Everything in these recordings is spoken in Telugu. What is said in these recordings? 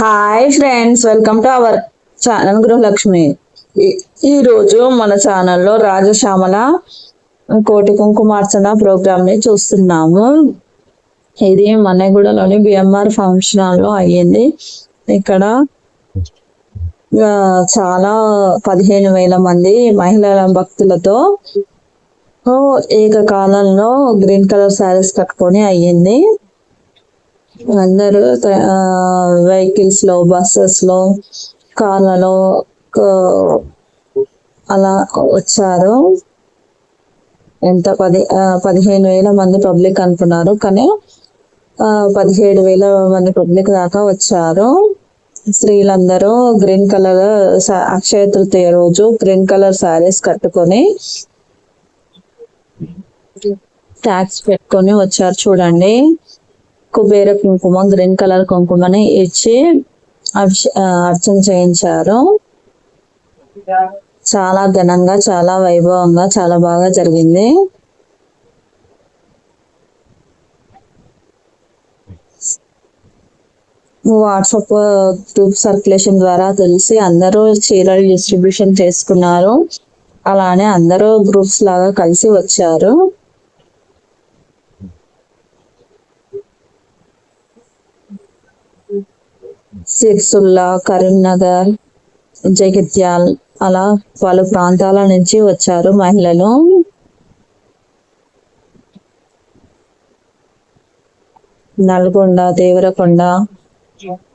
Hi friends welcome to our channel Gruhalakshmi ఈరోజు మన ఛానల్లో రాజశ్యామల కోటి కుంకుమార్చన ప్రోగ్రామ్ని చూస్తున్నాము. ఇది మన్నెగూడలోని బిఎంఆర్ ఫంక్షన్ హాల్లో అయ్యింది. ఇక్కడ చాలా పదిహేను వేల మంది మహిళల భక్తులతో ఏకకాలంలో గ్రీన్ కలర్ శారీస్ కట్టుకొని అయ్యింది. అందరూ వెహికల్స్లో బస్సెస్లో కార్లలో అలా వచ్చారు. ఎంత పది పదిహేను వేల మంది పబ్లిక్ అనుకున్నారు. కానీ పదిహేడు వేల మంది పబ్లిక్ దాకా వచ్చారు. స్త్రీలందరూ గ్రీన్ కలర్ అక్షయ తృతీయ రోజు గ్రీన్ కలర్ శారీస్ కట్టుకొని ట్యాక్స్ పెట్టుకొని వచ్చారు. చూడండి. కుబేర కుంకుమ గ్రీన్ కలర్ కుంకుమని ఇచ్చి అర్చన చేయించారు. చాలా ఘనంగా చాలా వైభవంగా చాలా బాగా జరిగింది. వాట్సాప్ గ్రూప్ సర్క్యులేషన్ ద్వారా తెలిసి అందరూ చీరలు డిస్ట్రిబ్యూషన్ చేసుకున్నారు. అలానే అందరూ గ్రూప్స్ లాగా కలిసి వచ్చారు. సిర్సుల్లా కరీంనగర్ జగిత్యాల్ అలా పలు ప్రాంతాల నుంచి వచ్చారు మహిళలు. నల్గొండ దేవరకొండ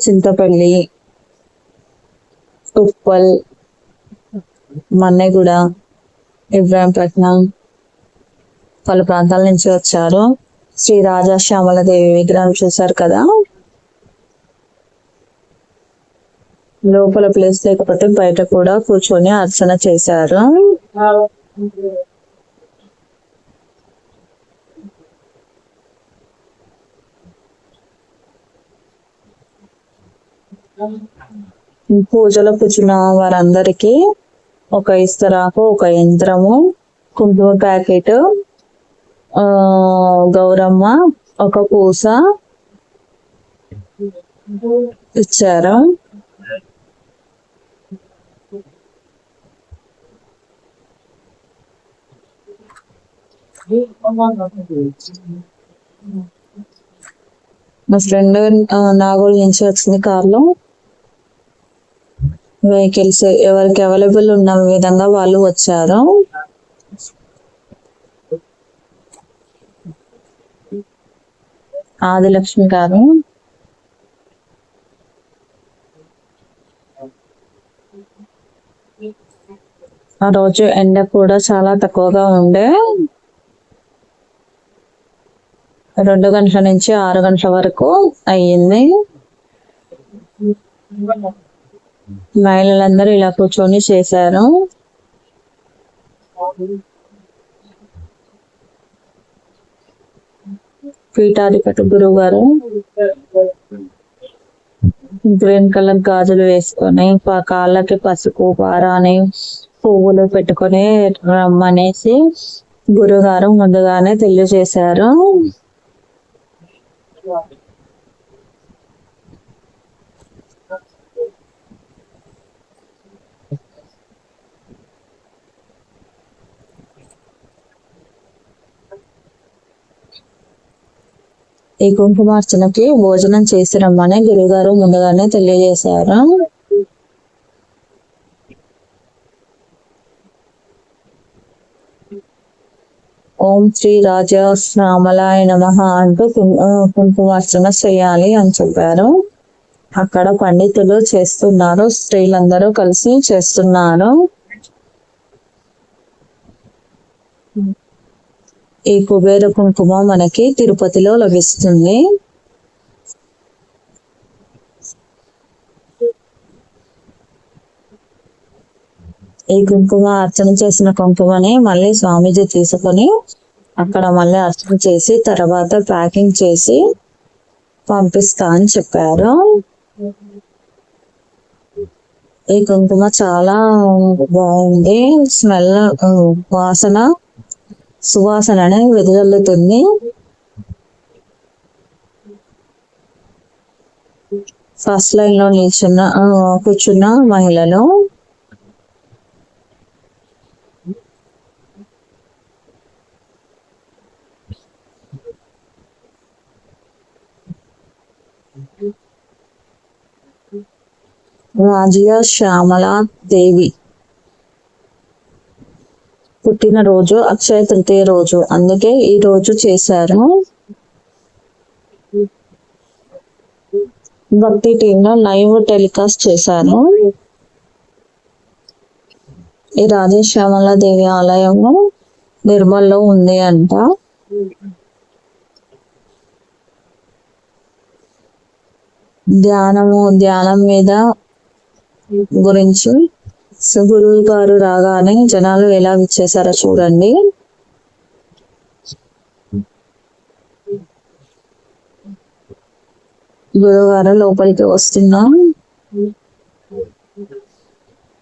చింతపల్లి ఉప్పల్ మన్నెగూడ ఇబ్రాహీంపట్నం పలు ప్రాంతాల నుంచి వచ్చారు. శ్రీ రాజా శ్యామలదేవి విగ్రహం చూశారు కదా? లోపల ప్లేస్ లేకపోతే బయట కూడా కూర్చొని అర్చన చేశారు. పూజలో కూర్చున్న వారందరికీ ఒక ఇస్తరాకు ఒక యంత్రము కుంకుమ ప్యాకెట్ గౌరమ్మ ఒక పూస ఇచ్చారు. మా ఫ్రెండ్ నాగోల్ నుంచి వచ్చింది కార్లో. వెహికల్స్ ఎవరికి అవైలబుల్ ఉన్న విధంగా వాళ్ళు వచ్చారు. ఆదిలక్ష్మి గారు. ఆ రోజు ఎండ కూడా చాలా తక్కువగా ఉండే. రెండు గంటల నుంచి ఆరు గంటల వరకు అయ్యింది. మహిళలందరూ ఇలా కూర్చొని చేశారు. పీఠాధిపతి గురువు గారు. గ్రీన్ కలర్ గాజులు వేసుకొని కాళ్ళకి పసుపు పారాని పువ్వులు పెట్టుకొని రమ్మనేసి గురుగారు ముందుగానే తెలియజేశారు. ఈ కుంకుమార్చనకి భోజనం చేసి రమ్మని గురుగారు ముందుగానే తెలియజేశారు. ఓం శ్రీ రాజా శ్రామలాయ నమ అంటూ కుం- కుంకుమార్చన చేయాలి అని చెప్పారు. అక్కడ పండితులు చేస్తున్నారు స్త్రీలందరూ కలిసి చేస్తున్నారు. ఈ కుబేర కుంకుమ మనకి తిరుపతిలో లభిస్తుంది. ఈ కుంకుమ అర్చన చేసిన కుంకుమని మళ్ళీ స్వామీజీ తీసుకొని అక్కడ మళ్ళీ అర్చన చేసి తర్వాత ప్యాకింగ్ చేసి పంపిస్తా అని చెప్పారు. ఈ కుంకుమ చాలా బాగుంది. స్మెల్ వాసన సువాసనని వెదజల్లుతుంది. ఫస్ట్ లైన్లో నిల్చున్న కూర్చున్న మహిళలు. రాజియా శ్యామల దేవి. పుట్టినరోజు అక్షయ తృతీయ రోజు. అందుకే ఈ రోజు చేశారు. భక్తి టీంలో లైవ్ టెలికాస్ట్ చేశారు. ఈ రాజేశ్యామల దేవి ఆలయము నిర్మల్లో ఉంది అంట. ధ్యానము ధ్యానం మీద గురించి సో గురువు గారు రాగానే జనాలు ఎలా ఇచ్చేసారో చూడండి. గురువు గారు లోపలికి వస్తున్నాం.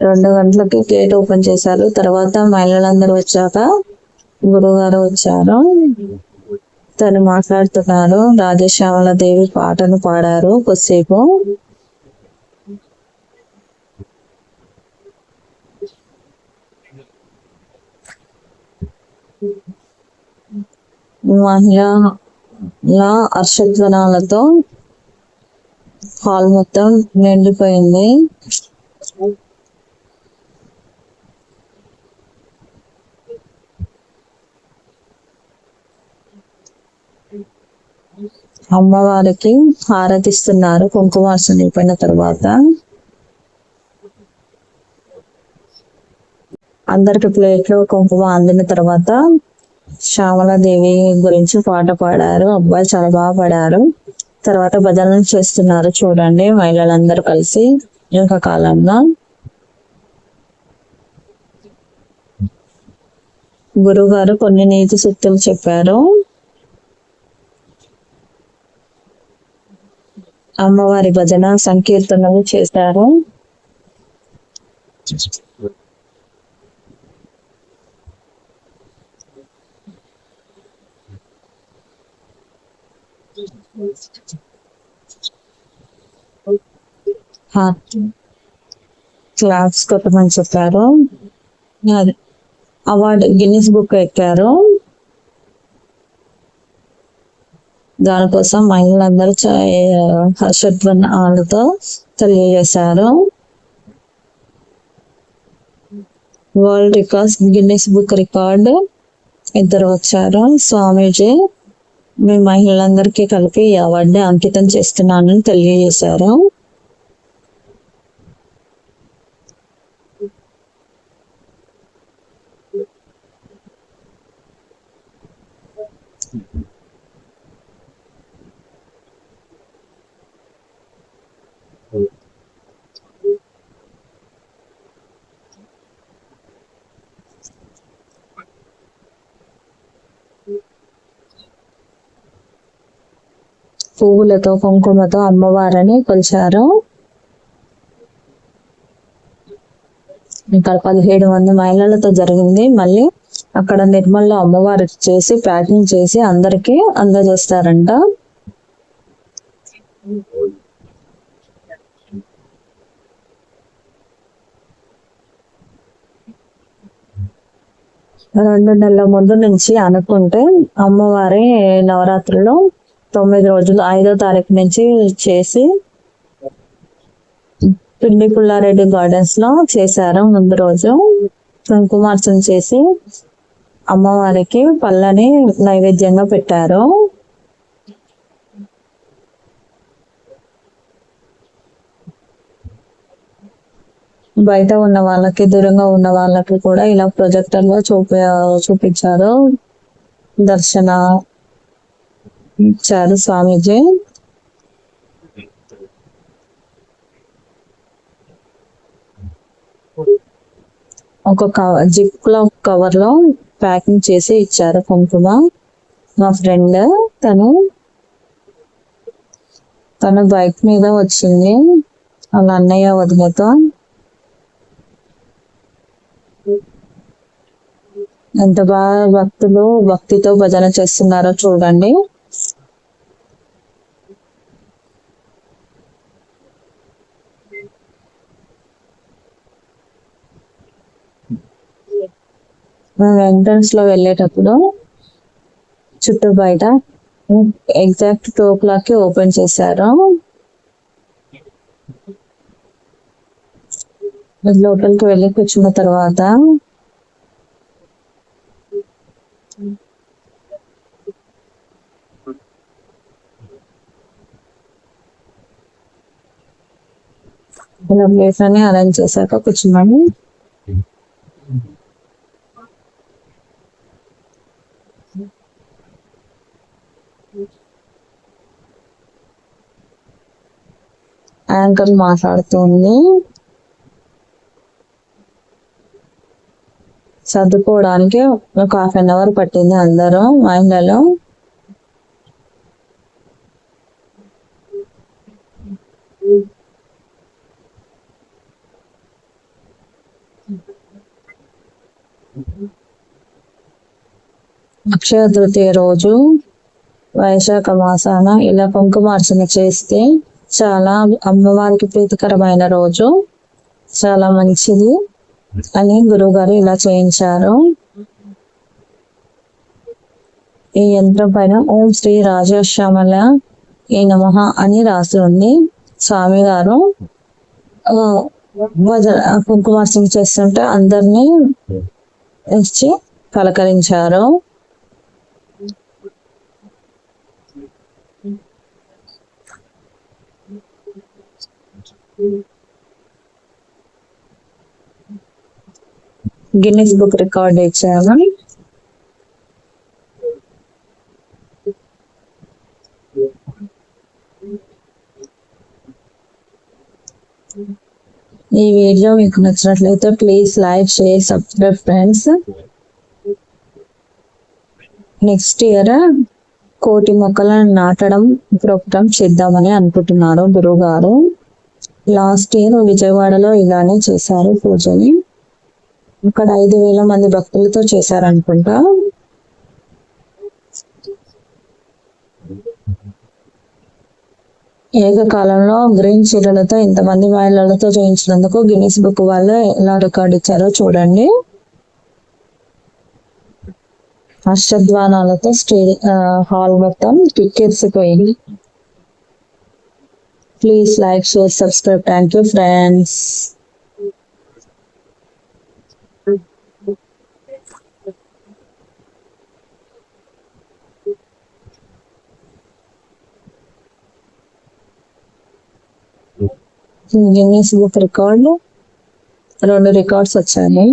రెండు గంటలకి గేట్ ఓపెన్ చేశారు. తర్వాత మహిళలందరూ వచ్చాక గురువు గారు వచ్చారు. తను మాట్లాడుతున్నారు. రాజశ్యామల దేవి పాటను పాడారు కొద్దిసేపు. మహిళల హర్షధ్వనాలతో హాల్ మొత్తం నిండిపోయింది. అమ్మవారికి హారతిస్తున్నారు కుంకుమార్చన అయిపోయిన తర్వాత. అందరికి ప్లేట్లో కుంకుమ అందిన తర్వాత శ్యామలాదేవి గురించి పాట పాడారు. అబ్బాయి చాలా బాగా పాడారు. తర్వాత భజనలు చేస్తున్నారు చూడండి మహిళలందరూ కలిసి ఇంకా కాలంలో. గురువు గారు కొన్ని నీతి సూక్తులు చెప్పారు. అమ్మవారి భజన సంకీర్తనలు చేశారు. క్లాప్స్ కొట్టమని చెప్పారు. అది అవార్డు గిన్నిస్ బుక్ ఎక్కారు. దానికోసం మహిళలందరూ చా- తెలియజేశారు. World records Guinness book record. ఇద్దరు వచ్చారు. స్వామీజీ. మీ మహిళలందరికీ కలిపి ఈ అవార్డు అంకితం చేస్తున్నానని తెలియజేశారు. పువ్వులతో కుంకుమతో అమ్మవారిని కొలిచారు. ఇక్కడ పదిహేడు మంది మహిళలతో జరిగింది. మళ్ళీ అక్కడ నిర్మల్లో అమ్మవారు చేసి ప్యాకింగ్ చేసి అందరికి అందజేస్తారంట. రెండు నెలల ముందు నుంచి అనుకుంటే అమ్మవారి నవరాత్రులు తొమ్మిది రోజులు ఐదో తారీఖు నుంచి చేసి పిండి పుల్లారెడ్డి గార్డెన్స్లో చేశారు. ముందు రోజు కుంకుమార్చన చేసి అమ్మవారికి పళ్ళని నైవేద్యంగా పెట్టారు. బయట ఉన్న వాళ్ళకి దూరంగా ఉన్న వాళ్ళకి కూడా ఇలా ప్రొజెక్టర్లో చూపి చూపించారు. దర్శన ఇచ్చారు స్వామీజీ. ఒక కవర్ జిప్లో కవర్లో ప్యాకింగ్ చేసి ఇచ్చారు కుంకుమ. మా ఫ్రెండ్ తను తను బైక్ మీద వచ్చింది. వాళ్ళ అన్నయ్య వదిలేతో ఎంత బాగా భక్తులు భక్తితో భజన చేస్తున్నారో చూడండి. మనం ఎంట్రన్స్లో వెళ్ళేటప్పుడు చుట్టూ బయట ఎగ్జాక్ట్ టూ ఓ క్లాక్కి ఓపెన్ చేశారు. లోపలికి వెళ్ళి కూర్చున్న తర్వాత ఇలా ప్లేస్ అని అరేంజ్ చేశాక కూర్చున్నాము. యాంకర్ మాట్లాడుతుంది. సర్దుకోవడానికి ఒక హాఫ్ అన్ అవర్ పట్టింది అందరూ మహిళలు. అక్షయ తృతీయ రోజు. వైశాఖ మాసాన ఇలా కుంకుమార్చన చేస్తే చాలా అమ్మవారికి ప్రీతికరమైన రోజు. చాలా మంచిది అని గురువుగారు ఇలా చేయించారు. ఈ యంత్రం పైన ఓం శ్రీ రాజశ్యామల ఈ నమః అని రాసి ఉంది. స్వామి గారు కుంకుమార్చన చేస్తుంటే అందరినీ వచ్చి పలకరించారు. గిన్నిస్ బుక్ రికార్డ్ ఇచ్చాము ఈ వీడియో మీకు నచ్చినట్లయితే please like share subscribe friends next year కోటి మొక్కలను నాటడం ప్రోగ్రామ్ చేద్దామని అనుకుంటున్నారు గురువు గారు లాస్ట్ ఇయర్ విజయవాడలో ఇలానే చేశారు పూజని. ఇక్కడ ఐదు వేల మంది భక్తులతో చేశారనుకుంటా. ఏకకాలంలో గ్రీన్ చీరలతో ఇంతమంది మహిళలతో చేయించినందుకు గిన్నీస్ బుక్ వాళ్ళు ఎలా రికార్డ్ ఇచ్చారో చూడండి. అష్టద్వానాలతో స్టే హాల్ మొత్తం టికెట్సిపోయింది please like share subscribe thank you friends Guinness book record రెండు రికార్డ్స్ వచ్చాయి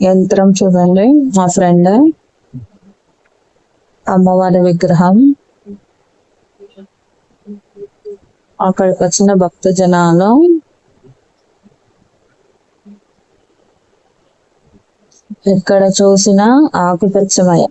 యంత్రం చూడండి మా ఫ్రెండ్ అమ్మవారి విగ్రహం. అక్కడికి వచ్చిన భక్త జనాలు ఎక్కడ చూసినా ఆకుపచ్చమయ